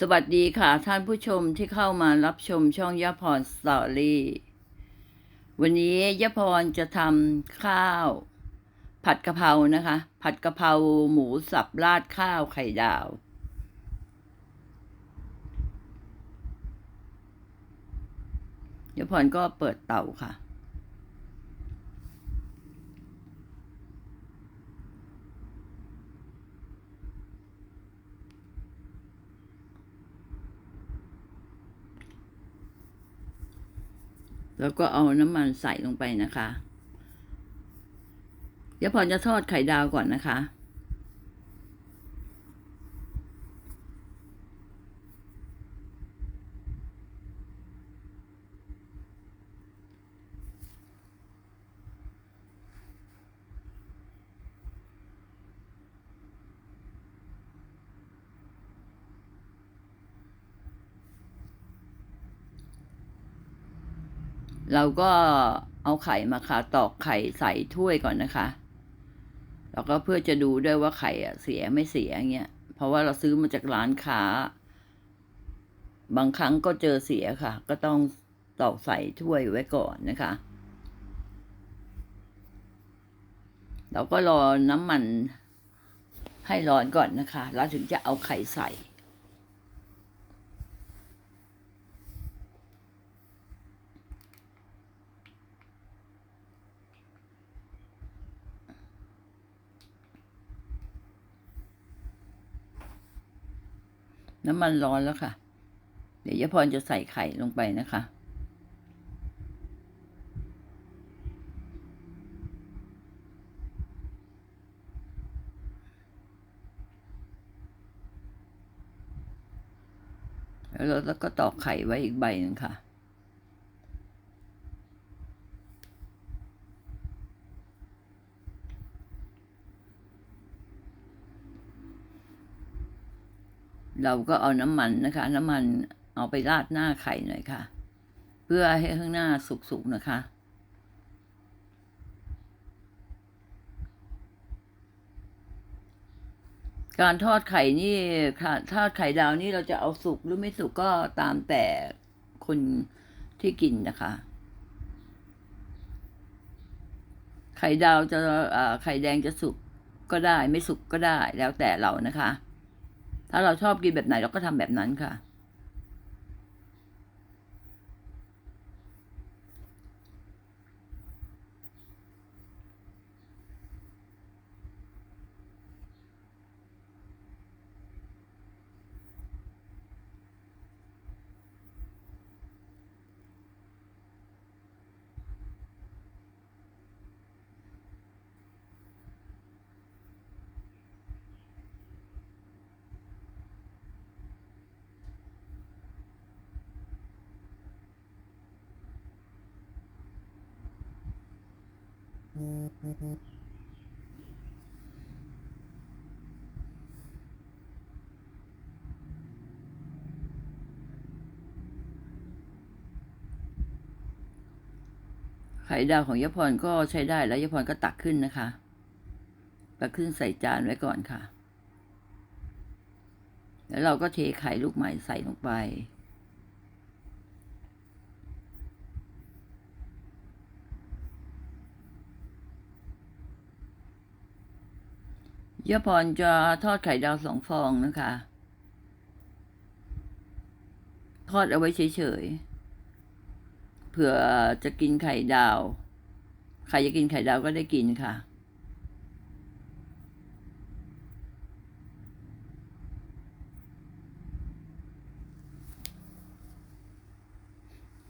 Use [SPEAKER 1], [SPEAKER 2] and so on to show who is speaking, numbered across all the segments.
[SPEAKER 1] สวัสดีค่ะท่านผู้ชมที่เข้ามารับชมช่องยะพรสตอรี่ วันนี้ยะพรจะทำข้าว ผัดกะเพรานะคะ ผัดกะเพราหมูสับราดข้าวไข่ดาว ยะพรก็เปิดเตาค่ะ แล้วก็เอาน้ำมันใส่ลงไปนะคะ เดี๋ยวพอจะทอดไข่ดาวก่อนนะคะ เราก็เอาไข่มาค่ะตอกไข่ใส่ถ้วยก่อนนะคะ แล้วก็เพื่อจะดูด้วยว่าไข่อะเสียไม่เสียเงี้ย เพราะว่าเราซื้อมาจากร้านค้า บางครั้งก็เจอเสียค่ะ ก็ต้องตอกใส่ถ้วยไว้ก่อนนะคะ เราก็รอน้ำมันให้ร้อนก่อนนะคะ แล้วถึงจะเอาไข่ใส่ น้ำมันร้อนแล้วค่ะ เดี๋ยวยาพรจะใส่ไข่ลงไปนะคะ แล้วเราก็ตอกไข่ไว้อีกใบหนึ่งค่ะ เราก็เอาน้ำมันนะคะ น้ำมันเอาไปราดหน้าไข่หน่อยค่ะ เพื่อให้ข้างหน้าสุกๆนะคะ การทอดไข่นี่ค่ะทอดไข่ดาวนี่เราจะเอาสุกหรือไม่สุกก็ตามแต่คนที่กินนะคะ ไข่ดาวจะไข่แดงจะสุกก็ได้ไม่สุกก็ได้แล้วแต่เรานะคะ ถ้าเราชอบกินแบบไหนเราก็ทำแบบนั้นค่ะ ไข่ดาวของยพรก็ใช้ได้แล้วยพรก็ตักขึ้นนะคะ ตักขึ้นใส่จานไว้ก่อนค่ะ แล้วเราก็เทไข่ลูกใหม่ใส่ลงไป ยะพรจะทอดไข่ดาวสองฟองนะคะ ทอดเอาไว้เฉยๆ เผื่อจะกินไข่ดาว ใครจะกินไข่ดาวก็ได้กินค่ะ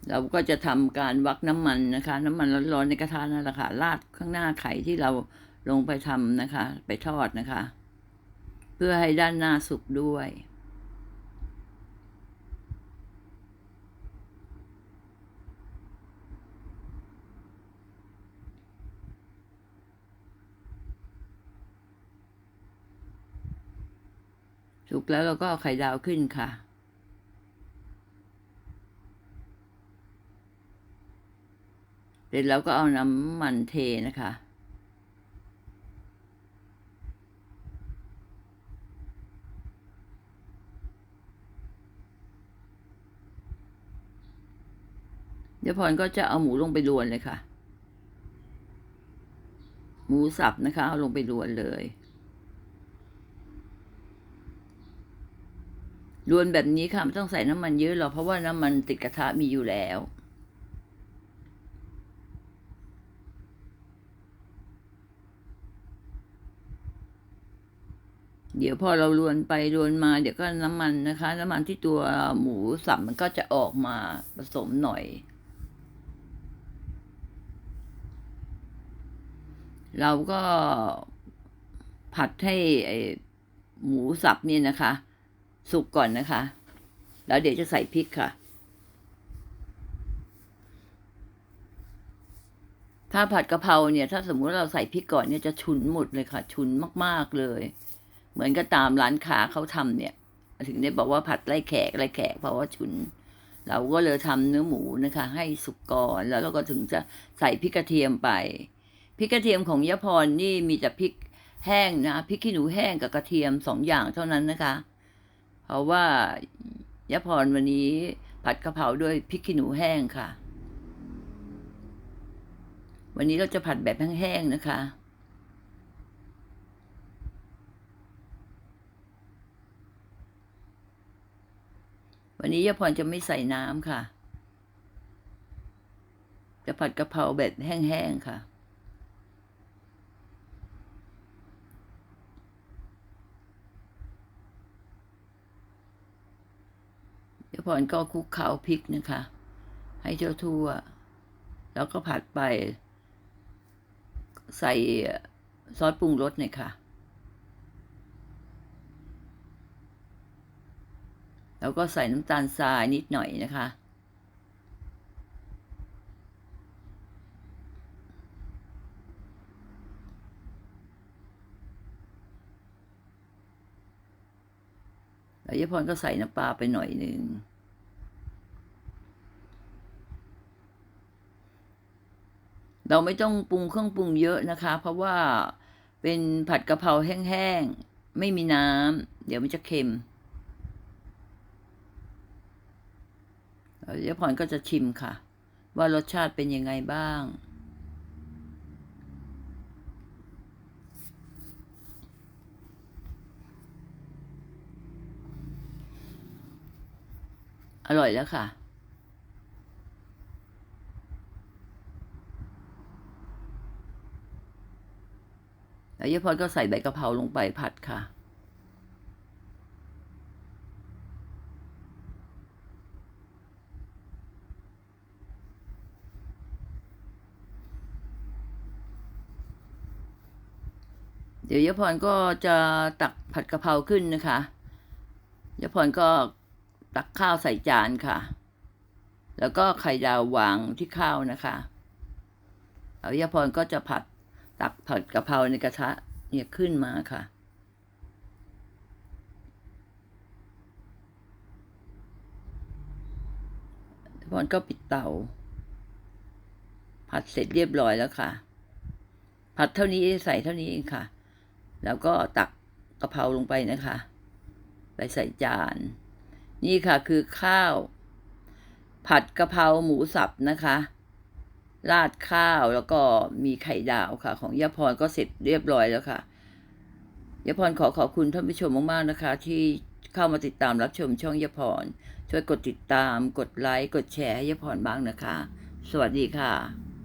[SPEAKER 1] เราก็จะทำการวักน้ำมันนะคะ น้ำมันร้อนๆในกระทะนั่นแหละค่ะราดข้างหน้าไข่ที่เรา ลงไปทำนะคะ ไปทอดนะคะ เพื่อให้ด้านหน้าสุกด้วย สุกแล้วเราก็เอาไข่ดาวขึ้นค่ะเสร็จแล้วก็เอาน้ำมันเทนะคะ ยายพรก็จะเอาหมูลงไปรวนเลยค่ะ หมูสับนะคะ เอาลงไปรวนเลยรวนแบบนี้ค่ะไม่ต้องใส่น้ำมันเยอะหรอกเพราะว่าน้ำมันติดกระทะมีอยู่แล้วเดี๋ยวพอเรารวนไปรวนมาเดี๋ยวก็น้ำมันนะคะ น้ำมันที่ตัวหมูสับมันก็จะออกมาผสมหน่อย เราก็ผัดให้หมูสับเนี่ยนะคะ สุกก่อนนะคะ แล้วเดี๋ยวจะใส่พริกค่ะ ถ้าผัดกะเพราเนี่ย ถ้าสมมุติเราใส่พริกก่อนเนี่ยจะฉุนหมดเลยค่ะ ฉุนมากๆเลย เหมือนก็ตามร้านค้าเขาทำเนี่ย ถึงได้บอกว่าผัดไล่แขกไล่แขกเพราะว่าฉุน เราก็เลยทำเนื้อหมูนะคะ ให้สุกก่อนแล้วเราก็ถึงจะใส่พริกกระเทียมไป พริกกระเทียมของยะพรนี่มีแต่พริกแห้งนะพริกขี้หนูแห้งกับกระเทียมสองอย่างเท่านั้นนะคะ เพราะว่ายะพรวันนี้ผัดกะเพราด้วยพริกขี้หนูแห้งค่ะ วันนี้เราจะผัดแบบแห้งๆนะคะวันนี้ยะพรจะไม่ใส่น้ำค่ะ จะผัดกะเพราแบบแห้งๆค่ะ พรก็คลุกเคล้าพริกนะคะ ให้เจ้าทั่ว แล้วก็ผัดไป ใส่ซอสปรุงรสหน่อยค่ะ แล้วก็ใส่น้ำตาลทรายนิดหน่อยนะคะแล้วยายพรก็ใส่น้ำปลาไปหน่อยหนึ่ง เราไม่ต้องปรุงเครื่องปรุงเยอะนะคะ เพราะว่าเป็นผัดกะเพราแห้งๆ ไม่มีน้ำ เดี๋ยวมันจะเค็มแล้วยายพรก็จะชิมค่ะ ว่ารสชาติเป็นยังไงบ้าง อร่อยแล้วค่ะ แล้วยายพรก็ใส่ใบกะเพราลงไปผัดค่ะ เดี๋ยวยายพรก็จะตักผัดกะเพราขึ้นนะคะยายพรก็ตักข้าวใส่จานค่ะ แล้วก็ไข่ดาววางที่ข้าวนะคะแล้วยายพรก็จะผัด ตักผัดกะเพราในกระทะเนี่ยขึ้นมาค่ะยายพรก็ปิดเตา ผัดเสร็จเรียบร้อยแล้วค่ะ ผัดเท่านี้ใส่เท่านี้เองค่ะ แล้วก็ตักกะเพราลงไปนะคะ ไปใส่จาน นี่ค่ะคือข้าว ผัดกะเพราหมูสับนะคะ ราดข้าวแล้วก็มีไข่ดาวค่ะ ของยาพรก็เสร็จเรียบร้อยแล้วค่ะยาพรขอขอบคุณท่านผู้ชมมากๆนะคะ ที่เข้ามาติดตามรับชมช่องยาพรช่วยกดติดตาม กดไลค์ กดแชร์ให้ยาพรบ้างนะคะ สวัสดีค่ะ